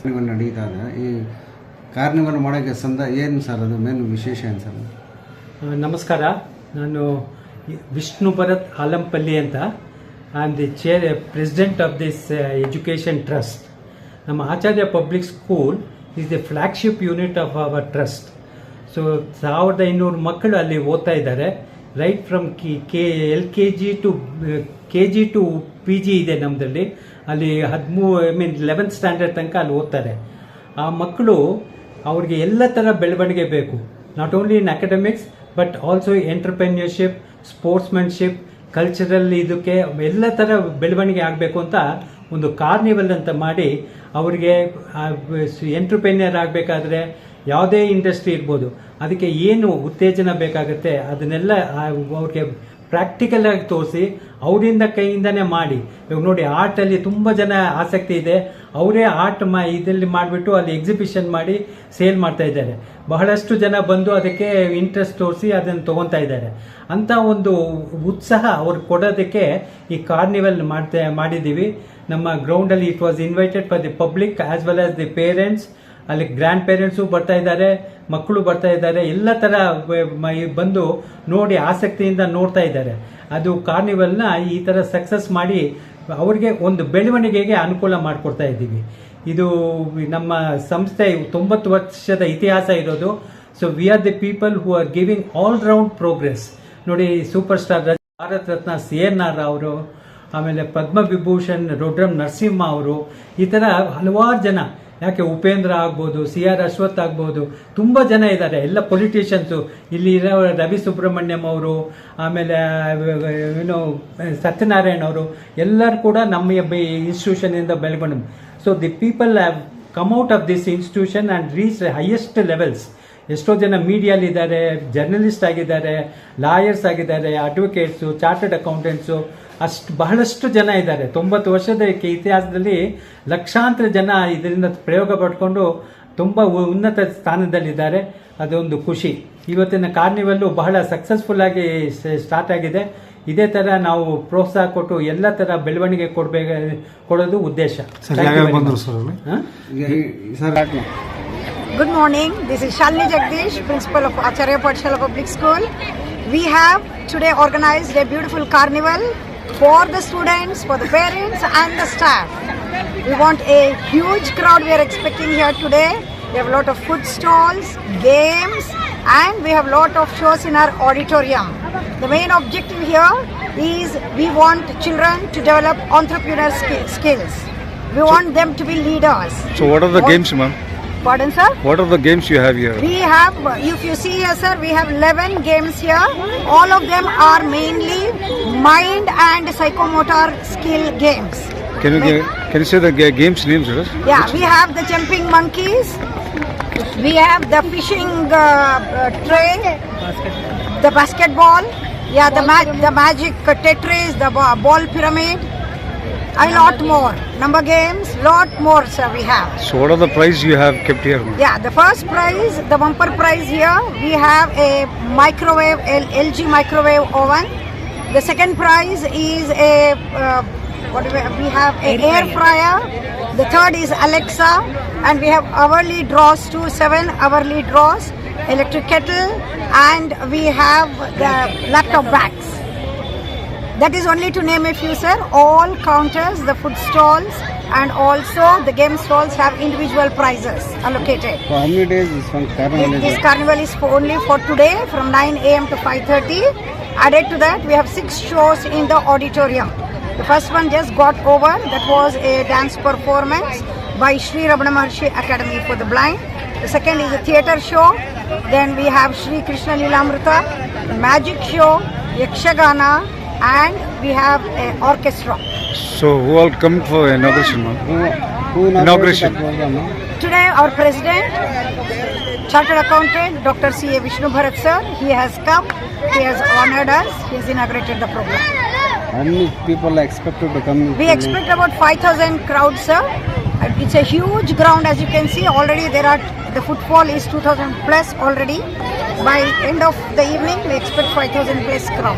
Carnival ನಡೀತಾ ಈ carnival ಮಾಡೋಕ್ಕೆ ಸಂದ ಏನು ಸರ್ ಅದು ಮೇನ್ ವಿಶೇಷ ಏನು ಸರ್ ನಮಸ್ಕಾರ. ನಾನು ವಿಷ್ಣು ಭರತ್ ಆಲಂಪಲ್ಲಿ ಅಂತ. I am the chair president of this education trust ನಮ್ಮ Acharya public school is the flagship unit of our trust so ಸಾವಿರದ ಇನ್ನೂರು ಮಕ್ಕಳು ಅಲ್ಲಿ ಓದ್ತಾ ಇದ್ದಾರೆ. Right from Ki K L K G to K G to P G ಇದೆ ನಮ್ಮದಲ್ಲಿ ಅಲ್ಲಿ ಹದಿಮೂ ಐ ಮೀನ್ ಲೆವೆಂತ್ ಸ್ಟ್ಯಾಂಡರ್ಡ್ ತನಕ ಅಲ್ಲಿ ಓದ್ತಾರೆ. ಆ ಮಕ್ಕಳು ಅವ್ರಿಗೆ ಎಲ್ಲ ಥರ ಬೆಳವಣಿಗೆ ಬೇಕು. Not only in academics but also entrepreneurship sportsmanship cultural ಇದಕ್ಕೆ ಎಲ್ಲ ಥರ ಬೆಳವಣಿಗೆ ಆಗಬೇಕು ಅಂತ ಒಂದು ಕಾರ್ನಿವಲ್ ಅಂತ ಮಾಡಿ ಅವರಿಗೆ ಎಂಟರ್ಪ್ರೆನ್ಯರ್ ಆಗಬೇಕಾದ್ರೆ ಯಾವುದೇ ಇಂಡಸ್ಟ್ರಿ ಇರ್ಬೋದು, ಅದಕ್ಕೆ ಏನು ಉತ್ತೇಜನ ಬೇಕಾಗುತ್ತೆ ಅದನ್ನೆಲ್ಲ ಅವ್ರಿಗೆ ಪ್ರಾಕ್ಟಿಕಲ್ ಆಗಿ ತೋರಿಸಿ, ಅವರಿಂದ ಕೈಯಿಂದನೇ ಮಾಡಿ. ಇವಾಗ ನೋಡಿ ಆರ್ಟಲ್ಲಿ ತುಂಬ ಜನ ಆಸಕ್ತಿ ಇದೆ. ಅವರೇ ಆರ್ಟ್ ಮಾ ಇದರಲ್ಲಿ ಮಾಡಿಬಿಟ್ಟು ಅಲ್ಲಿ ಎಕ್ಸಿಬಿಷನ್ ಮಾಡಿ ಸೇಲ್ ಮಾಡ್ತಾ ಇದ್ದಾರೆ. ಬಹಳಷ್ಟು ಜನ ಬಂದು ಅದಕ್ಕೆ ಇಂಟ್ರೆಸ್ಟ್ ತೋರಿಸಿ ಅದನ್ನು ತೊಗೊತಾ ಇದ್ದಾರೆ. ಅಂತ ಒಂದು ಉತ್ಸಾಹ ಅವ್ರಿಗೆ ಕೊಡೋದಕ್ಕೆ ಈ ಕಾರ್ನಿವಲ್ ಮಾಡ್ತಾ ಮಾಡಿದ್ದೀವಿ. ನಮ್ಮ ಗ್ರೌಂಡಲ್ಲಿ it was invited for the public as well as the parents ಅಲ್ಲಿ ಗ್ರ್ಯಾಂಡ್ ಪೇರೆಂಟ್ಸು ಬರ್ತಾ ಇದ್ದಾರೆ, ಮಕ್ಕಳು ಬರ್ತಾ ಇದ್ದಾರೆ, ಎಲ್ಲ ಥರ ಬಂದು ನೋಡಿ ಆಸಕ್ತಿಯಿಂದ ನೋಡ್ತಾ ಇದ್ದಾರೆ. ಅದು ಕಾರ್ನಿವಲ್ನ ಈ ಥರ ಸಕ್ಸಸ್ ಮಾಡಿ ಅವ್ರಿಗೆ ಒಂದು ಬೆಳವಣಿಗೆಗೆ ಅನುಕೂಲ ಮಾಡಿಕೊಡ್ತಾ ಇದ್ದೀವಿ. ಇದು ನಮ್ಮ ಸಂಸ್ಥೆ ತೊಂಬತ್ತು ವರ್ಷದ ಇತಿಹಾಸ ಇರೋದು. So we are the people who are giving all round progress ನೋಡಿ super star Bharat Ratna C N R ಅವರು, ಆಮೇಲೆ ಪದ್ಮವಿಭೂಷಣ್ ರುಡ್ರಂ ನರಸಿಂಹ ಅವರು, ಈ ಥರ ಹಲವಾರು ಜನ ಯಾಕೆ ಉಪೇಂದ್ರ ಆಗ್ಬೋದು ಸಿ ಆರ್ ಅಶ್ವಥ್ ಆಗ್ಬೋದು, ತುಂಬ ಜನ ಇದ್ದಾರೆ. ಎಲ್ಲ ಪೊಲಿಟಿಷಿಯನ್ಸು ಇಲ್ಲಿ ಇರೋ ರವಿ ಸುಬ್ರಹ್ಮಣ್ಯಂ ಅವರು, ಆಮೇಲೆ ಏನು ಸತ್ಯನಾರಾಯಣ ಅವರು, ಎಲ್ಲರೂ ಕೂಡ ನಮ್ಮ ಇನ್ಸ್ಟಿಟ್ಯೂಷನಿಂದ ಬೆಳಗೊಂಡು so the people have come out of this institution and reach highest levels ಎಷ್ಟೋ ಜನ ಮೀಡಿಯಾಲಿದ್ದಾರೆ ಜರ್ನಲಿಸ್ಟ್ ಆಗಿದ್ದಾರೆ ಲಾಯರ್ಸ್ ಆಗಿದ್ದಾರೆ ಅಡ್ವೊಕೇಟ್ಸು ಚಾರ್ಟರ್ಡ್ ಅಕೌಂಟೆಂಟ್ಸು ಅಷ್ಟು ಬಹಳಷ್ಟು ಜನ ಇದ್ದಾರೆ. ತೊಂಬತ್ತು ವರ್ಷದ ಇತಿಹಾಸದಲ್ಲಿ ಲಕ್ಷಾಂತರ ಜನ ಇದರಿಂದ ಪ್ರಯೋಗ ಪಡ್ಕೊಂಡು ತುಂಬ ಉ- ಉನ್ನತ ಸ್ಥಾನದಲ್ಲಿದ್ದಾರೆ. ಅದೊಂದು ಖುಷಿ. ಇವತ್ತಿನ ಕಾರ್ನಿವಲ್ಲು ಬಹಳ ಸಕ್ಸಸ್ಫುಲ್ ಆಗಿ ಸ್ಟಾರ್ಟ್ ಆಗಿದೆ. ಇದೇ ತರ ನಾವು ಪ್ರೋತ್ಸಾಹ ಕೊಟ್ಟು ಎಲ್ಲ ತರ ಬೆಳವಣಿಗೆ ಕೊಡಬೇಕು ಕೊಡೋದು ಉದ್ದೇಶ. Good morning. This is Shalini Jagdish, principal of Acharya Patshala Public School. We have today organized a beautiful carnival for the students, for the parents, and the staff. We want a huge crowd we are expecting here today. We have a lot of food stalls, games, and we have a lot of shows in our auditorium. The main objective here is we want children to develop entrepreneur ski- skills. We want them to be leaders. So what are the games, ma'am? Pardon, sir? What are the games you have here? We have, if you see here, sir, we have 11 games here. All of them are mainly mind and psychomotor skill games. Can you Ma- can you say the games names? Sir? Yeah, we have the jumping monkeys. We have the fishing uh, uh, tray, the basketball. Yeah, the ma- the magic uh, Tetris, the ball pyramid. A lot more. Number games, lot more, sir. We have. So what are the prize you have kept here? ma'am? Yeah, the first prize, the bumper prize here, we have a microwave, L- LG microwave oven. The second prize is a, uh, what do we have? We have a air fryer. The third is Alexa, and we have hourly draws too, seven hourly draws, electric kettle, and we have the laptop bags. That is only to name a few, sir. All counters, the food stalls, and also the game stalls have individual prizes allocated. how many days this one carnival is This carnival is for only for today from 9 a.m. to 5:30. Added to that, we have six shows in the auditorium. The first one just got over. That was a dance performance by Sri Rabana Maharshi Academy for the Blind. The second is a theatre show. Then we have Sri Krishna Lilamrita, the magic show, Yakshagana, and we have an orchestra. So who all come for inauguration. Who, who Inauguration. inaugurated the program? Today, our president, chartered accountant, Dr. C. A. Vishnu Bharat sir, he has come. He has honored us. He has inaugurated the program. How many people are expected to come? We expect about 5,000 crowd, sir. It's a huge ground, as you can see. Already there are the footfall is 2,000 plus already. By end of the evening, we expect 5,000 plus crowd.